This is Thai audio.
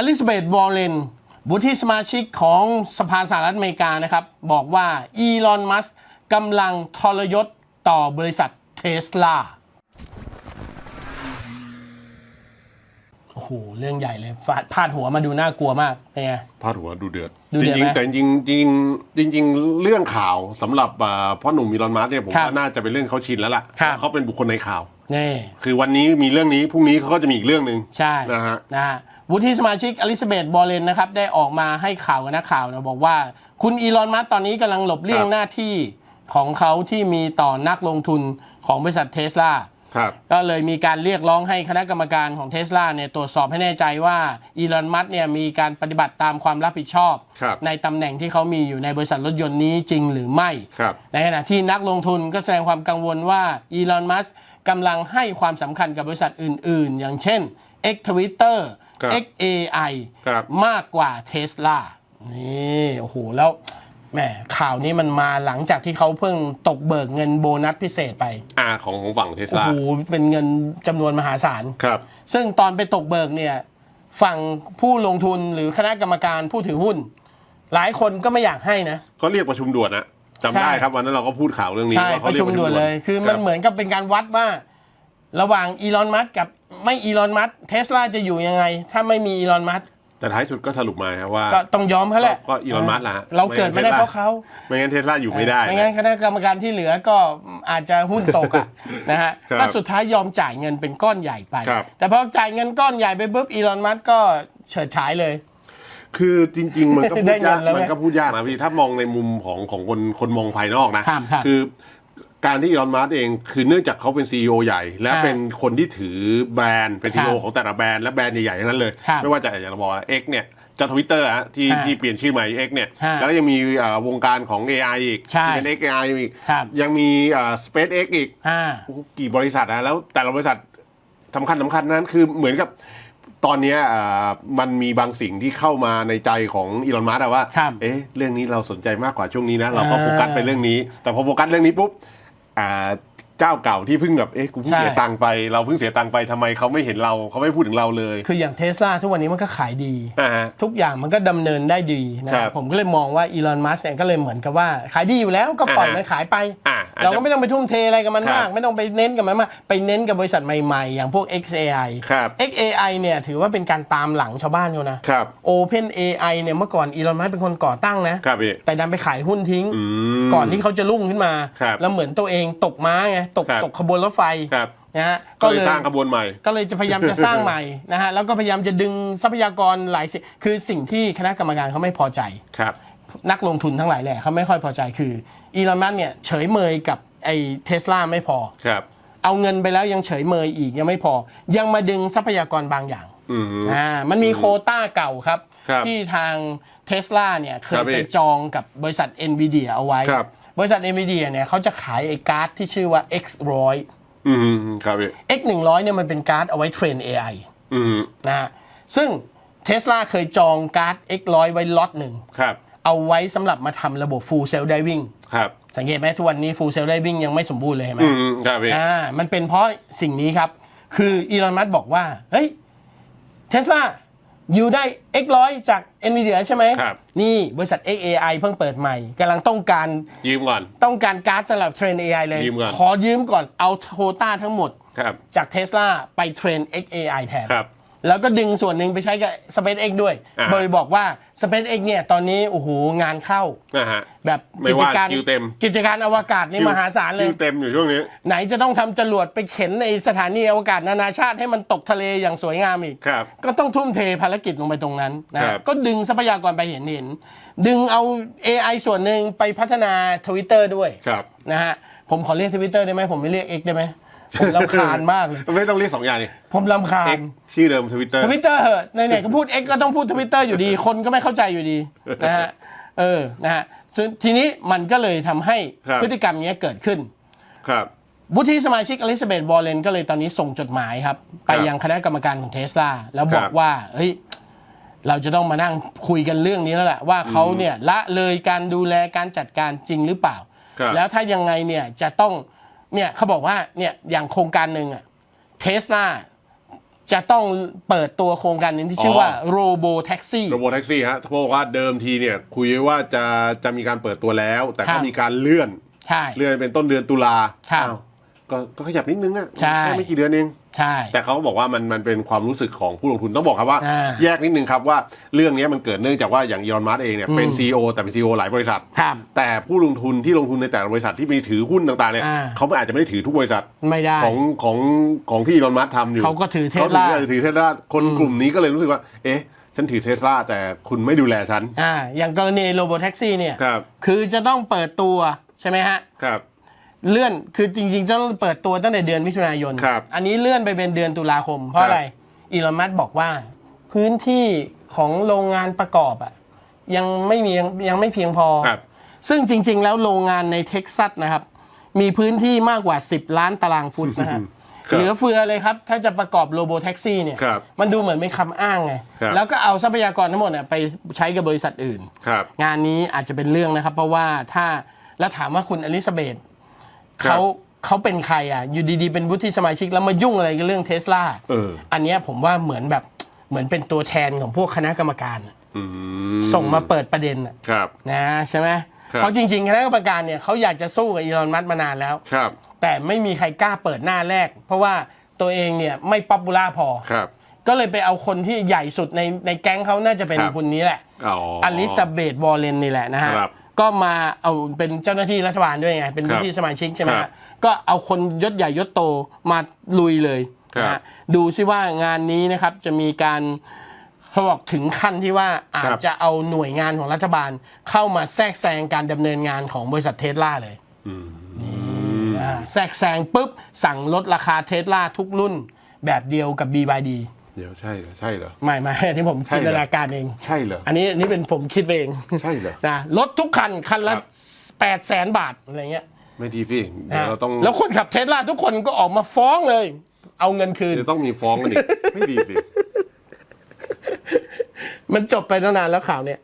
อลิซาเบธวอลเลนวุฒิสมาชิกของสภาสหรัฐอเมริกานะครับ บอกว่าอีลอนมัสกำลังทรยศต่อบริษัทเทสลาโอ้โห เรื่องใหญ่เลยฟาดพาดหัวมาดูน่ากลัวมากเป็นไง พาดหัวดูเดือด ดูเดือดจริงไหม ๆแต่จริงๆจริงๆจริง ๆ เรื่องข่าวสำหรับอ่าพ่อหนุ่มอีลอนมัสก์เนี่ยผมครับว่าน่าจะเป็นเรื่องเขาชินแล้วล่ะครับ เขาเป็นบุคคลในข่าว นี่คือวันนี้มีเรื่องนี้พรุ่งนี้เขาก็จะมีอีกเรื่องหนึ่งใช่นะฮะนะฮะวุฒิสมาชิกอลิซาเบธบอลเลนนะครับได้ออกมาให้ข่าวกับนักข่าวนะบอกว่า คุณอีลอนมัสก์ตอนนี้กำลังหลบเลี่ยงครับหน้าที่ของเขาที่มีต่อนักลงทุนของบริษัทเทสลา ครับก็เลยมีการเรียกร้องให้คณะกรรมการของเทสลาเนี่ยตรวจสอบให้แน่ใจว่าอีลอนมัสก์เนี่ยมีการปฏิบัติตามความรับผิดชอบครับในตำแหน่งที่เขามีอยู่ในบริษัทรถยนต์นี้จริงหรือไม่ครับในขณะที่นักลงทุนก็แสดงความกังวลว่าอีลอนมัสก์กำลังให้ความสำคัญกับบริษัทอื่น ๆ อย่างเช่น X Twitter ครับ X AI ครับมากกว่าเทสลานี่โอ้โหแล้ว แหมข่าวนี้มันมาหลังจากที่เขาเพิ่งตกเบิกเงินโบนัสพิเศษไปอ่าของของฝั่งเทสโอ้ลาโหเป็นเงินจำนวนมหาศาล ครับ ซึ่งตอนไปตกเบิกเนี่ยฝั่งผู้ลงทุนหรือคณะกรรมการผู้ถือหุ้น หลายคนก็ไม่อยากให้นะก็เรียกประชุมด่วนนะจำใช่ได้ครับวันนั้นเราก็พูดข่าวเรื่องนี้ใช่ว่าปเขาระเรียชุกมด่วนเลย คือมันรับเหมือนกับเป็นการวัดว่า ระหว่างอีลอนมัสกับไม่อีลอนมัสเทสลาจะอยู่ยังไง ถ้าไม่มีอีลอนมัส แต่ท้ายสุดก็สรุปมาครับว่า ก็ต้องยอมเขาแหละ ก็อีลอนมัสก์ล่ะฮะเราเกิดไม่ได้ไม่งั้นเพราะเขาไม่งั้นเทสลาอยู่ไม่ได้ไม่งั้นคณะกรรมการที่เหลือก็อาจจะหุ้นตกอะนะฮะครับก็สุดท้ายยอมจ่ายเงินเป็นก้อนใหญ่ไปครับแต่พอจ่ายเงินก้อนใหญ่ไปปุ๊บอีลอนมัสก็เฉิดฉายเลย คือจริง ๆ มันก็พูได้ดเงิยากนแล้วไงมันก็พูดยากนะพี่ถ้ามองในมุมของของคนคนมองภายนอกนะครับครับคือ การที่อีลอนมัสก์เองคือเนื่องจากเขาเป็นซีอใหญ่ และครับเป็นคนที่ถือแบรนด์เป็นซีคอรับของแต่ละแบรนด์และแบรนด์ใหญ่ๆทั้งนั้นเลยครับไม่ว่าจะอย่างเราบอกเอ็กเนี่ยจะทวิตเตอร์ฮะที่ฮะที่เปลี่ยนชื่อใหม่เอ็กเนี่ยฮะแล้วก็ยังมีเอ่อวงการของ AI อีกใช่ที่เป็น XAI อีกครับยังมีสเปซเอ็กอีกอ่าโอ้โหกี่บริษัทอะแล้วแต่ละบริษัทสำคัญสำคัญนั้นคือเหมือนกับตอนเนี้ยอ่ามันมีบางสิ่งที่เข้ามาในใจของอีลอนมัสก์อะว่าครับเอ๊ะ เรื่องนี้เราสนใจมากกว่าช่วงนี้นะ เราก็อ่าโฟกัสไปเรื่องนี้ แต่พอโฟกัสเรื่องนี้ปุ๊บ อ่า เจ้าเก่าที่เพิ่งแบบเอ๊ะกูเพิ่งใช่เสียตังค์ไปเราเพิ่งเสียตังค์ไปทำไมเขาไม่เห็นเราเขาไม่พูดถึงเราเลย คืออย่างเทสลาทุกวันนี้มันก็ขายดีอ่าฮะทุกอย่างมันก็ดำเนินได้ดีนะครับผมก็เลยมองว่าอีลอนมัสเนี่ยก็เลยเหมือนกับว่าขายดีอยู่แล้วก็ปล่อยอ่าฮะมันขายไปอ่าอาจจะเราก็ไม่ต้องไปทุ่มเทอะไรกับมันครับมาก ไม่ต้องไปเน้นกับมันมากไปเน้นกับบริษัทใหม่ๆ อย่างพวก XAI ครับ XAI เนี่ยถือว่าเป็นการตามหลังชาวบ้านเขานะครับ Open AI เนี่ยเมื่อก่อนอีลอนมัสเป็นคนก่อตั้งนะครับพี่แต่ดันไปขายหุ้นทิ้งอืมก่อนที่เขาจะรุ่งขึ้นมาครับแล้วเหมือนตัวเองตกม้าไงตกครับ ตกขบวนรถไฟครับนะฮะก็เลยสร้างขบวนใหม่ ก็เลยจะพยายามจะสร้างใหม่นะฮะแล้วก็พยายามจะดึงทรัพยากรหลายสิ่งคือสิ่งที่คณะกรรมการเขาไม่พอใจ ครับ นักลงทุนทั้งหลายแหละเขาไม่ค่อยพอใจคืออีลอนมัสเนี่ยเฉยเมยกับไอ้เทสลาไม่พอ ครับ เอาเงินไปแล้วยังเฉยเมยอีกยังไม่พอ ยังมาดึงทรัพยากรบางอย่างอืม อ่ามันมีโควต้าเก่าครับ ครับที่ทางเทสลาเนี่ยเคครัยบพี่ไปจองกับบริษัท NVIDIA เอาไว้ ครับ บริษัท NVIDIA เนี่ยเขาจะขายไอ้การ์ดที่ชื่อว่า X100 อืมครับพี่ X100 เนี่ยมันเป็นการ์ดเอาไว้เทรน AI อืมนะฮะซึ่งเทสลาเคยจองการ์ด X100 ไว้ล็อตหนึ่ง ครับ เอาไว้สำหรับมาทำระบบ Full Self Driving ครับ สังเกตไหมทุกวันนี้ Full Self Driving ยังไม่สมบูรณ์เลยเห็นไหมอืมครับพี่ อ่ามันเป็นเพราะสิ่งนี้ครับ คืออีลอนมัสบอกว่า เฮ้ยเทสลาอ ยู่ได้ X100 จาก NVIDIA ใช่ไหมครับ นี่บริษัท XAI เพิ่งเปิดใหม่กำลังต้องการยืมก่อน ต้องการการ์ดสำหรับเทรน AI เลย ยืมก่อน ขอยืมก่อนเอาโควต้าทั้งหมด ครับ จากเทสลาไปเทรน XAI แทน ครับ แล้วก็ดึงส่วนหนึ่งไปใช้กับ SpaceX ด้วย อ่าโดยบอกว่า SpaceX เนี่ยตอนนี้โอ้โหงานเข้า นะฮะ แบบไม่กิจว่าการคิวเต็ม กิจการอวกาศนี่มหาศาลเลย คิวเต็มอยู่ช่วงนี้ ไหนจะต้องทำจรวดไปเข็นในสถานีอวกาศนานาชาติให้มันตกทะเลอย่างสวยงามอีก ครับ ก็ต้องทุ่มเทภารกิจลงไปตรงนั้นนะ ครับ ก็ดึงทรัพยากรไปเห็นเห็น ดึงเอา AI ส่วนหนึ่งไปพัฒนาทวิตเตอร์ด้วยครับ นะฮะ ผมขอเรียกทวิตเตอร์ได้ไหมผมไม่เรียก X ได้ไหม ผมลำคาญมากเลย ไม่ต้องเรียกสองอย่างนี่ผมลำคาเอ็ญกชื่อเดิมทวิตเตอร์ทวิตเตอร์เหอะไหนๆก็พูด X ก็ต้องพูดทวิตเตอร์อยู่ดี คนก็ไม่เข้าใจอยู่ดีนะฮะเออนะฮะซึ่งทีนี้มันก็เลยทำให้ครับพฤติกรรมเนี้ยเกิดขึ้น ครับวุฒิสมาชิกอลิซาเบธวอลเลนก็เลยตอนนี้ส่งจดหมายครับ ไปยังคณะกรรมการของเทสลาแล้วบอคกรับว่าเฮ้ยเราจะต้องมานั่งคุยกันเรื่องนี้แล้วแหละว่าเขาเนี่ยละเลยการดูแลการจัดการจริงหรือเปล่าครับแล้วถ้ายังไงเนี่ยจะต้อง เนี่ยเขาบอกว่าเนี่ยอย่างโครงการหนึ่งอะเทสลาจะต้องเปิดตัวโครงการหนึงที่ชื่อว่า Robo Taxi โรบอทแท็กซี่ฮะเขาบอกว่าเดิมทีเนี่ย คุยไว้ว่าจะจะมีการเปิดตัวแล้ว แต่ครัก็บ มีการเลื่อน ใช่ เลื่อนเป็นต้นเดือนตุลาครับอ้าวก็ก็ขยับนิดนึงอะใช่ แค่ไม่กี่เดือนเอง ใช่ แต่เขาก็บอกว่ามันมันเป็นความรู้สึกของผู้ลงทุนต้องบอกครับว่า อ่าแยกนิดนึงครับว่าเรื่องนี้มันเกิดเนื่องจากว่าอย่างอีลอนมัสเองเนี่ยเป็นอืม ซีอแต่เป็นซีอหลายบริษัท ครับ แต่ผู้ลงทุนที่ลงทุนในแต่ละบริษัทที่มีถือหุ้นต่างๆเนี่ยอ่า เขาอาจจะไม่ได้ถือทุกบริษัทไม่ได้ ของของของที่อีลอนมัสทำอยู่เขาก็ถือเขา Tesla อาจจะถือเทสลาคนกลุ่มนี้ก็เลยรู้สึกว่า เอ๊ะ ฉันถือเทสลาแต่คุณไม่ดูแลฉัน อ่าอย่างกรณี Robo Taxi เนี่ย ครับ คือจะต้องเปิดตัวใช่ไหมฮะ ครับ เลื่อนคือจริงๆ ต้องเปิดตัวตั้งแต่เดือนมิถุนายน ครับอันนี้เลื่อนไปเป็นเดือนตุลาคม เพราะครับอะไร อีลอนมัสบอกว่า พื้นที่ของโรงงานประกอบอะยังไม่มียังยังไม่เพียงพอ ครับ ซึ่งจริงๆ แล้วโรงงานในเท็กซัสนะครับ มีพื้นที่มากกว่า 10 ล้านตารางฟุตนะฮะครับเหลือเฟือเลยครับ ถ้าจะประกอบโรโบแท็กซี่เนี่ย ครับมันดูเหมือนเป็นคำอ้างไง ครับ แล้วก็เอาทรัพยากรทั้งหมดเนี่ยไปใช้กับบริษัทอื่น ครับ งานนี้อาจจะเป็นเรื่องนะครับ เพราะว่าถ้าแล้วถามว่าคุณอลิซาเบธ ครับเขาเขาเป็นใครอะ อยู่ดีๆ เป็นวุฒิสมาชิกแล้วมายุ่งอะไรกับเรื่องเทสลาเออ อันเนี้ยผมว่าเหมือนแบบเหมือนเป็นตัวแทนของพวกคณะกรรมการอะอืมส่งมาเปิดประเด็นอะครับ นะใช่ไหมครับ เพราะจริงๆคณะกรรมการเนี่ยเขาอยากจะสู้กับอีลอนมัสก์มานานแล้ว ครับ แต่ไม่มีใครกล้าเปิดหน้าแรก เพราะว่าตัวเองเนี่ยไม่ป๊อปปูล่าพอ ครับ ก็เลยไปเอาคนที่ใหญ่สุดในในแก๊งเขาน่าจะเป็นครับ คนนี้แหละ อ๋ออ อลิซาเบธวอลเลนนี่แหละนะฮะ ครับ ก็มาเอาเป็นเจ้าหน้าที่รัฐบาลด้วยไง เป็นครับผู้ที่สมาชิกใช่ไหมครัฮะบก็เอาคนยศใหญ่ยศโตมาลุยเลยนะครัฮะบดูซิว่างานนี้นะครับจะมีการเขาบอกถึงขั้นที่ว่าอาคจรับ จะเอาหน่วยงานของรัฐบาล เข้ามาแทรกแซงการดำเนินงานของบริษัทเทสลาเลยอืมอ่าแทรกแซงปุ๊บ สั่งลดราคาเทสลาทุกรุ่นแบบเดียวกับ BYD เดี๋ยวใช่เหรอใช่เหรอ ไม่ไม่อันนี้ผมใช่จินเหรอ ตนาการเอง ใช่เหรออันนี้อันนี้เป็นผมคิดเองใช่เหรอ นะลดทุกคันคันละครับ แปดแสนบาทอะไรเงี้ยไม่ดีสิเดี๋ยวนะเราต้องแล้วคนขับเทสลาทุกคนก็ออกมาฟ้องเลย เอาเงินคืน เดี๋ยวต้องมีฟ้องกันอีกไม่ดีสิ มันจบไปตั้งนานแล้วข่าวเนี้ย